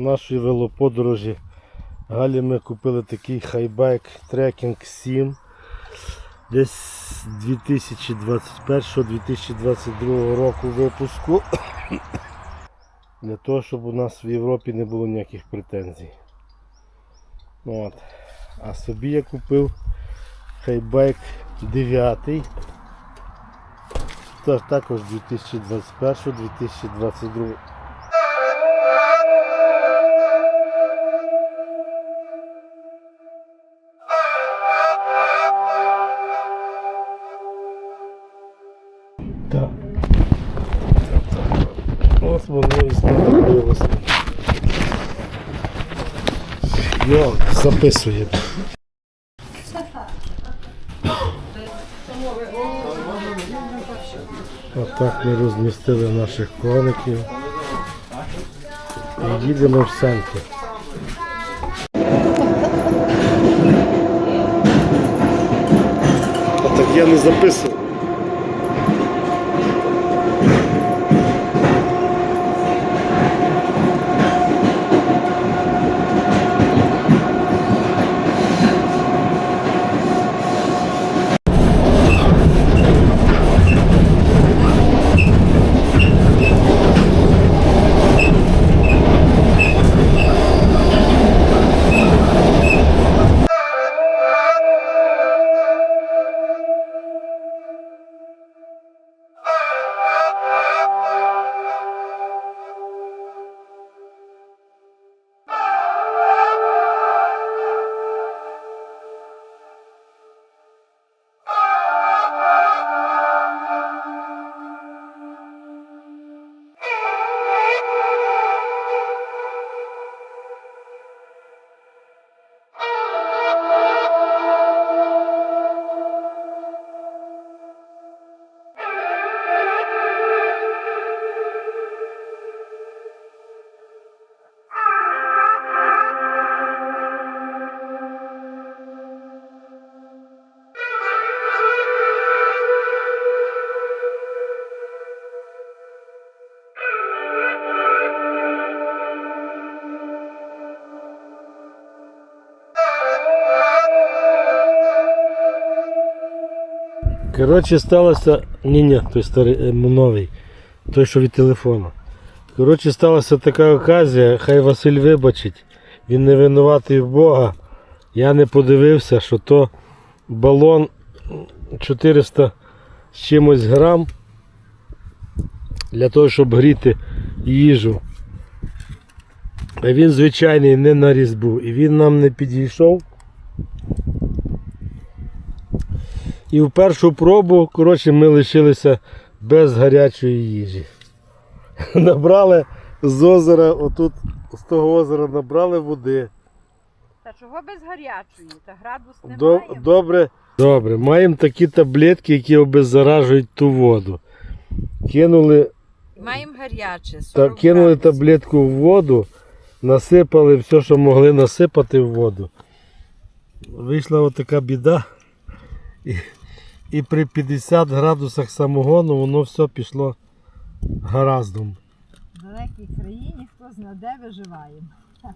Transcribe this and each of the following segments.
нашої велоподорожі Галі ми купили такий хайбайк Trekking 7 десь 2021-2022 року випуску. Для того, щоб у нас в Європі не було ніяких претензій. От. А собі я купив хайбайк 9. Також 2021-2022. Так. Ось воно і становилося. Йо, записує. Отак ми розмістили наших коників. І їдемо в центр. А так я не записував. Коротше, сталося. Ні, ні, той старий е, новий, той, що від телефону. Коротше, сталася така оказія, хай Василь вибачить, він не винуватий в Бога. Я не подивився, що то балон 400 з чимось грам для того, щоб гріти їжу. Він звичайний не на різьбу. І він нам не підійшов. І в першу пробу, коротше, ми лишилися без гарячої їжі. Набрали з озера, отут з того озера набрали води. Та чого без гарячої? Та градус До, немає. добре, добре. Маємо такі таблетки, які обеззаражують ту воду. Кинули, Маємо гаряче. та, кинули градусів. таблетку в воду, насипали все, що могли насипати в воду. Вийшла отака біда. І, при 50 градусах самогону воно все пішло гараздом. В далекій країні хто зна де виживає.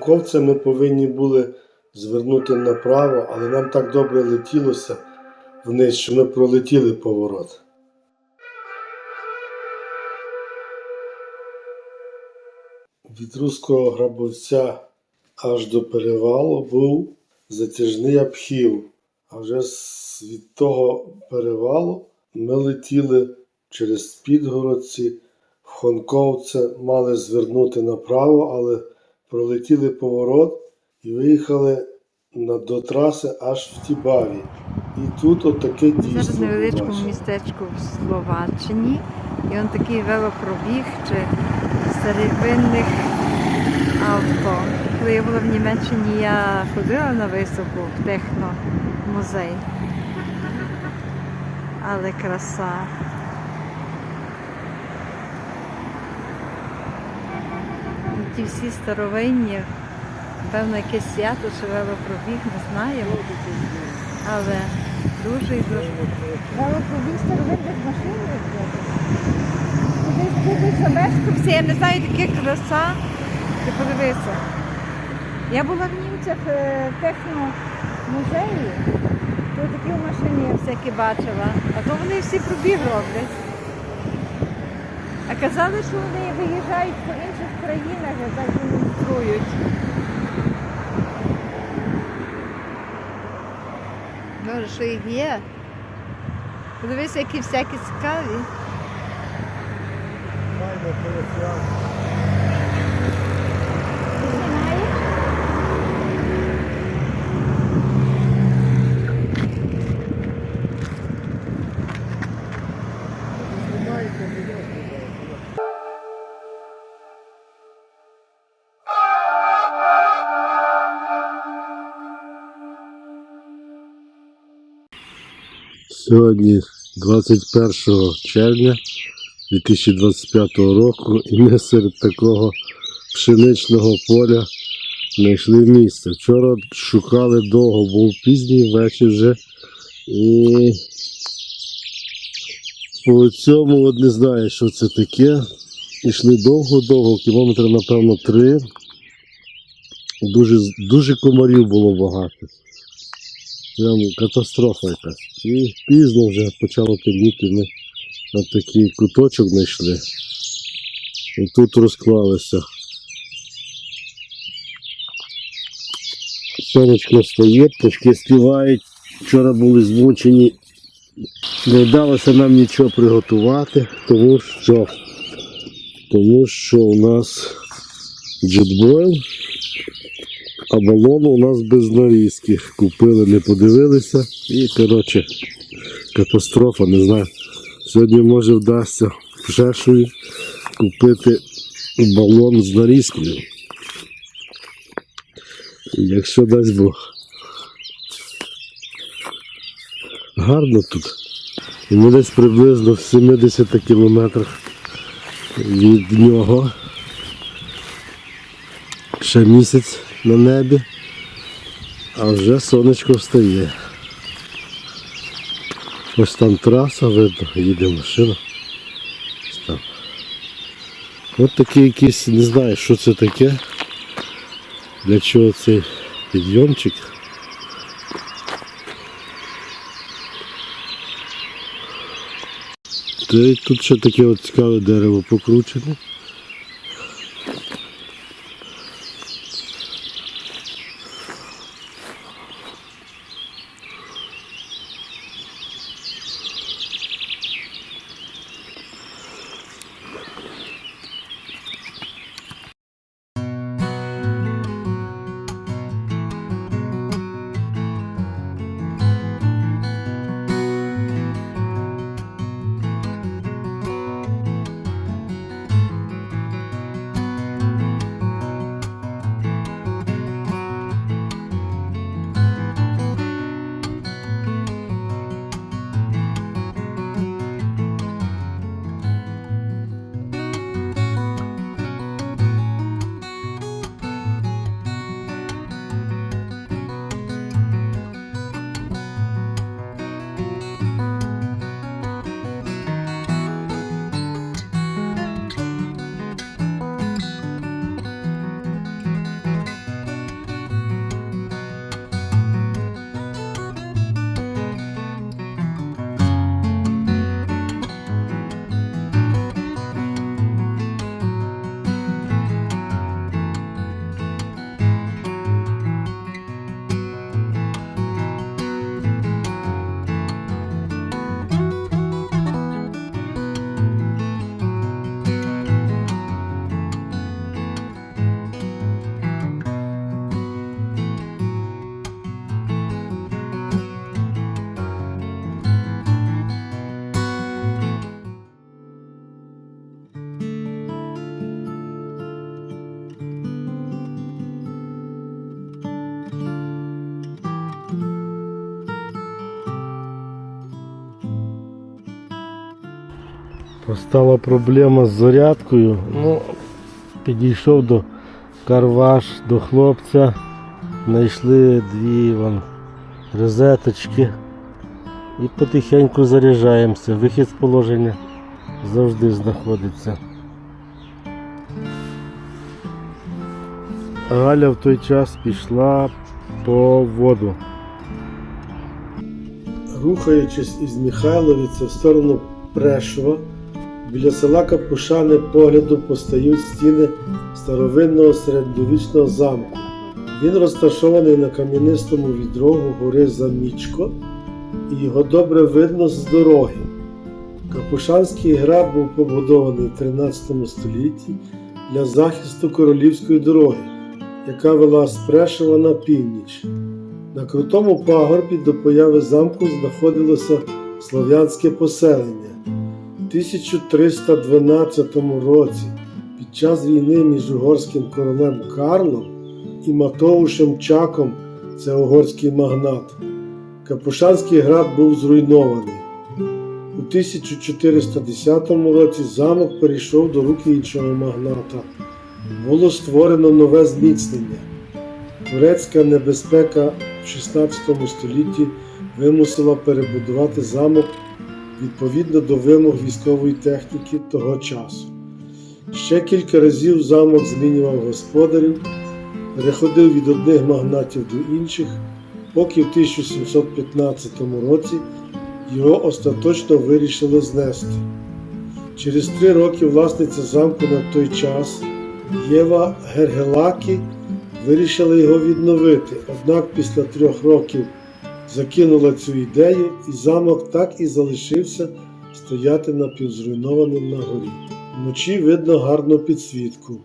Хонковця ми повинні були звернути направо, але нам так добре летілося вниз, що ми пролетіли поворот. Від руського грабовця аж до перевалу був затяжний обхил. А вже від того перевалу ми летіли через Підгородці, в Хонковце, мали звернути направо, але пролетіли поворот і виїхали на, до траси аж в Тібаві. І тут отаке Ми дійство. зараз в невеличкому містечку в Словаччині. І он такий велопробіг чи старовинних авто. Коли я була в Німеччині, я ходила на виставку в техномузей. Але краса. І Ті всі старовинні, певно, якесь свято чи велопробіг, не знаю. Але дуже і дуже. Велопробіг старовинних машин. Кудись кудись за екскурсія, я не знаю, таке краса. Ти подивися. Я була в німцях е, в техномузеї, то такі машини я всякі бачила, а то вони всі пробіг роблять. А казали, що вони виїжджають по інших країнах і так демонструють. Може, що їх є. Подивись, які всякі цікаві. Файно, Сьогодні 21 червня 2025 року і ми серед такого пшеничного поля знайшли місце. Вчора шукали довго, був пізній вечір вже. І по цьому от не знаю, що це таке. Ішли довго-довго, кілометри, напевно, три. Дуже, дуже комарів було багато. Прям катастрофа якась. І пізно вже почало темніти. Ми на такий куточок знайшли. І тут розклалися. Сонечко встає, пташки співають. Вчора були змучені. Не вдалося нам нічого приготувати, тому що, тому що у нас джетбойл, а балон у нас без нарізки. Купили, не подивилися. І, коротше, катастрофа, не знаю. Сьогодні може вдасться в Жешові купити балон з нарізкою. Якщо дасть Бог. Гарно тут. І ми десь приблизно в 70 кілометрах від нього. Ще місяць на небі, а вже сонечко встає. Ось там траса, видно, їде машина. Ось там. Ось такий якийсь, не знаю, що це таке. Для чого цей підйомчик. Та й тут ще таке от цікаве дерево покручене. Постала проблема з зарядкою. Ну, підійшов до карваш, до хлопця. Знайшли дві вон, розеточки. І потихеньку заряджаємося. Вихід з положення завжди знаходиться. Галя в той час пішла по воду. Рухаючись із Михайловіця в сторону Прешова, біля села Капушани погляду постають стіни старовинного середньовічного замку. Він розташований на кам'янистому відрогу гори Замічко, і його добре видно з дороги. Капушанський град був побудований в 13 столітті для захисту королівської дороги, яка вела з Прешова на північ. На крутому пагорбі до появи замку знаходилося слов'янське поселення. У 1312 році під час війни між угорським королем Карлом і Матоушем Чаком, це угорський магнат, Капушанський град був зруйнований. У 1410 році замок перейшов до рук іншого магната. Було створено нове зміцнення. Турецька небезпека в 16 столітті вимусила перебудувати замок відповідно до вимог військової техніки того часу. Ще кілька разів замок змінював господарів, переходив від одних магнатів до інших, поки в 1715 році його остаточно вирішили знести. Через три роки власниця замку на той час Єва Гергелакі вирішила його відновити, однак після трьох років закинула цю ідею, і замок так і залишився стояти напівзруйнованим на горі. Вночі видно гарну підсвітку.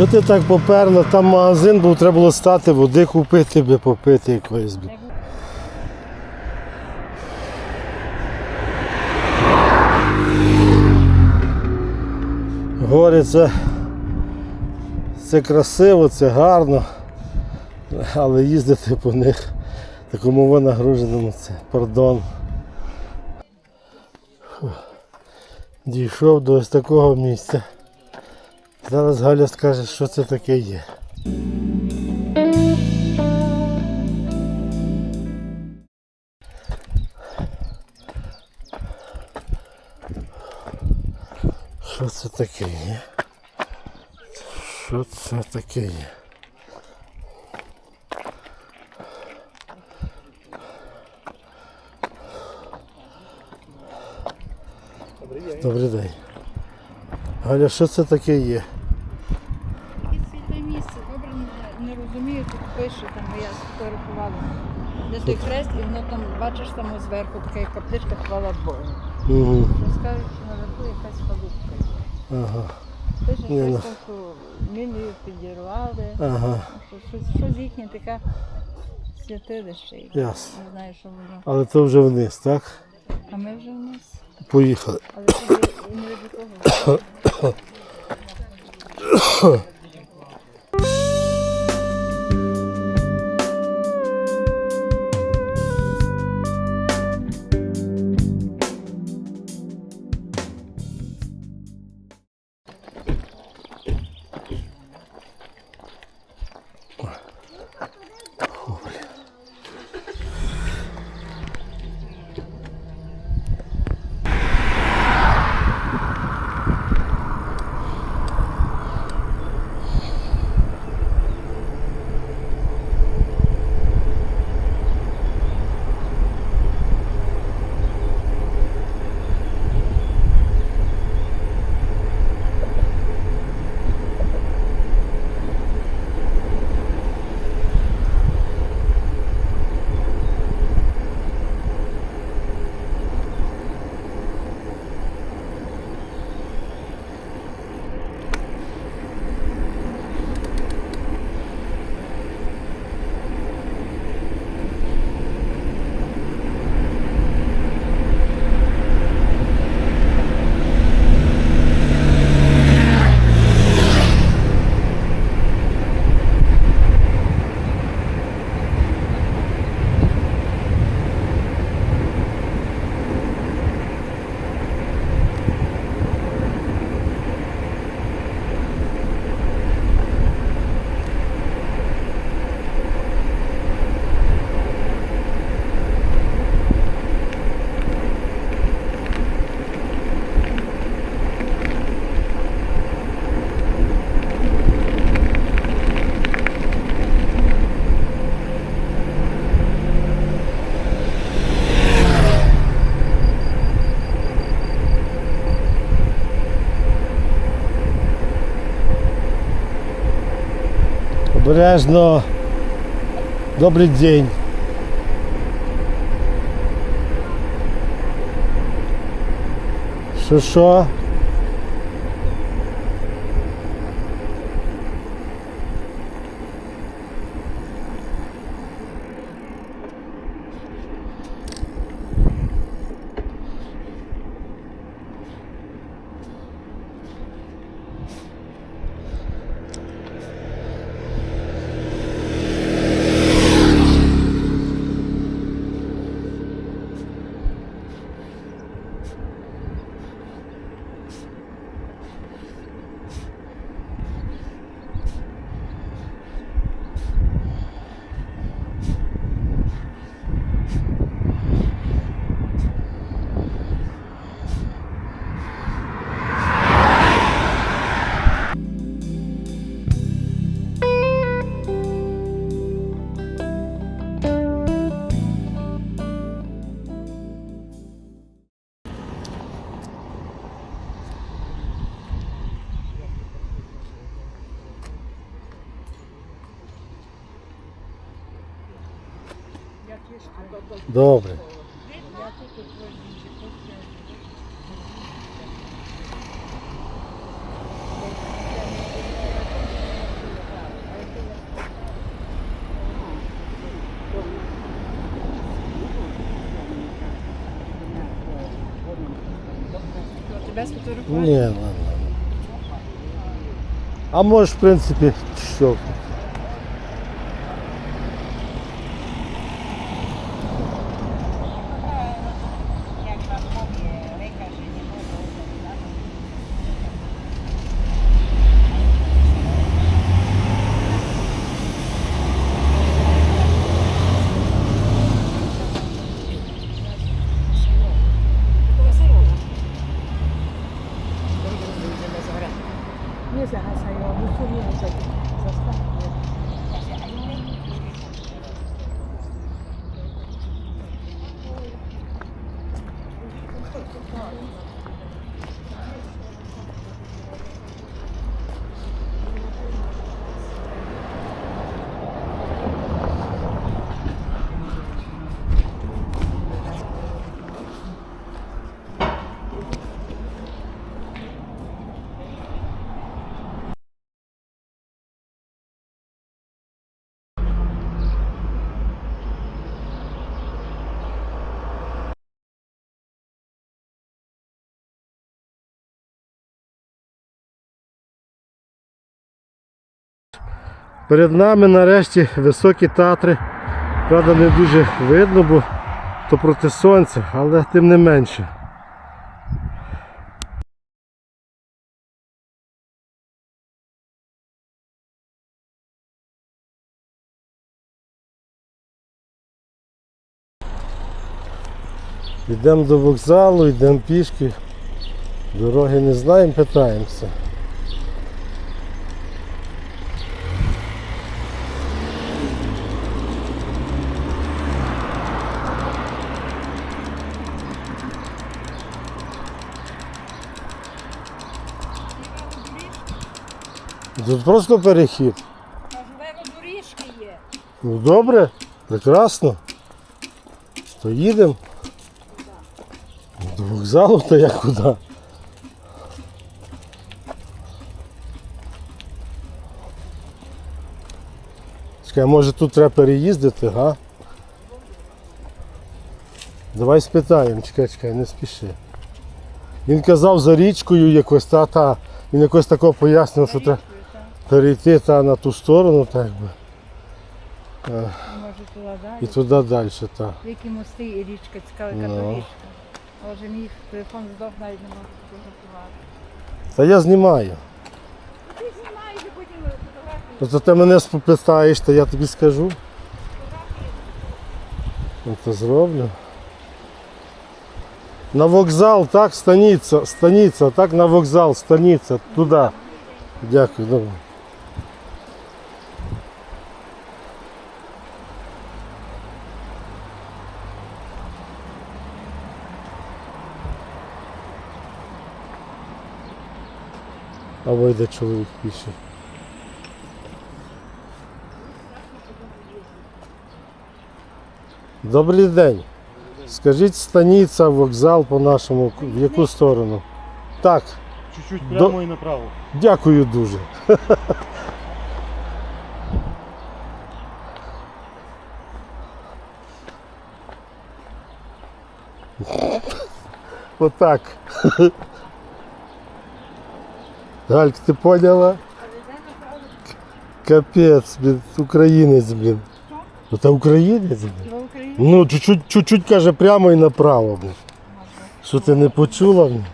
Що ти так поперла? Там магазин був, треба було стати, води купити, би попити якоїсь. би. Гори це, це красиво, це гарно, але їздити по них такому винагруженому це пардон. Дійшов до ось такого місця. Зараз Галя скаже, що це таке є. Що це таке є? Що це таке є? Добрий день. Галя, що це таке є? Яке місце, добре не, не розумію, тут пише, там я сфотографувала. Де той хрест, і воно там, бачиш там зверху така як капличка хвала Богу. Угу. Розкажуть, що наверху якась халупка. Ага. Пише Ні, ну. щось там, що підірвали, Ага. що щось, щось їхнє така святилище. якесь. Ясно. Не знаю, що воно. Але то вже вниз, так? А ми вже вниз. Поїхали. Але туди і не від кого. Обережно. Добрий день. Що що? Добре. Тебе ладно. А можеш, в принципе, все. Перед нами нарешті високі татри. Правда, не дуже видно, бо то проти сонця, але тим не менше. Йдемо до вокзалу, йдемо пішки. Дороги не знаємо, питаємося. Тут просто перехід. Кажу, доріжки є. Ну добре, прекрасно. То їдемо. До вокзалу то як куди? Чекай, може тут треба переїздити, га? Давай спитаємо, чекай, чекай, не спіши. Він казав за річкою якось, та, та. Він якось такого пояснив, що треба перейти та на ту сторону, так би. Може туди далі. І туди далі, так. Які мости і річка, цікава яка Ну. то річка. Може мій телефон здох, навіть не можу фотографувати. Та я знімаю. Ти знімаєш і потім фотографії. Ну, то ти мене спитаєш, то я тобі скажу. Ну, то зроблю. На вокзал, так, станиця, станиця, так на вокзал, станиця, туди. Дякую, добре. А вийде чоловік піший. Добрий день. Скажіть, станиця, вокзал по нашому, в яку сторону? Так, Чуть-чуть До- прямо і направо. дякую дуже. Отак. Гальк, ти поняла? Капець, блін, українець, блін. Ну та українець, блін. Ну, чуть-чуть, чуть-чуть каже прямо і направо. блін. Що ти не почула? блін?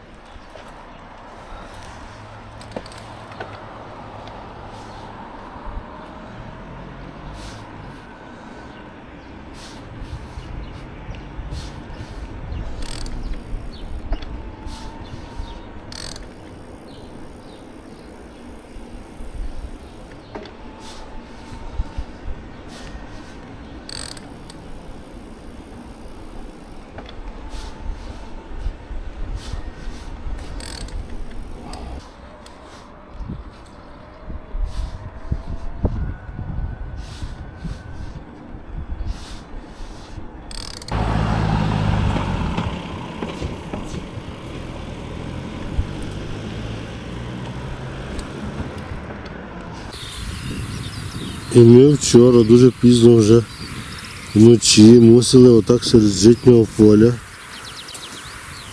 І ми вчора дуже пізно вже вночі мусили отак серед житнього поля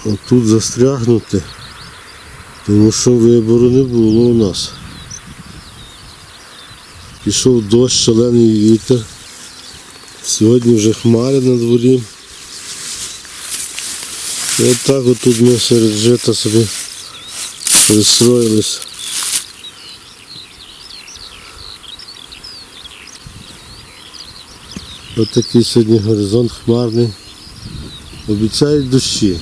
отут застрягнути. Тому що вибору не було у нас. Пішов дощ, шалений вітер. Сьогодні вже хмари на дворі. І от отут ми серед жита собі пристроїлись. Ось такий сьогодні горизонт хмарний. Обіцяють дощі.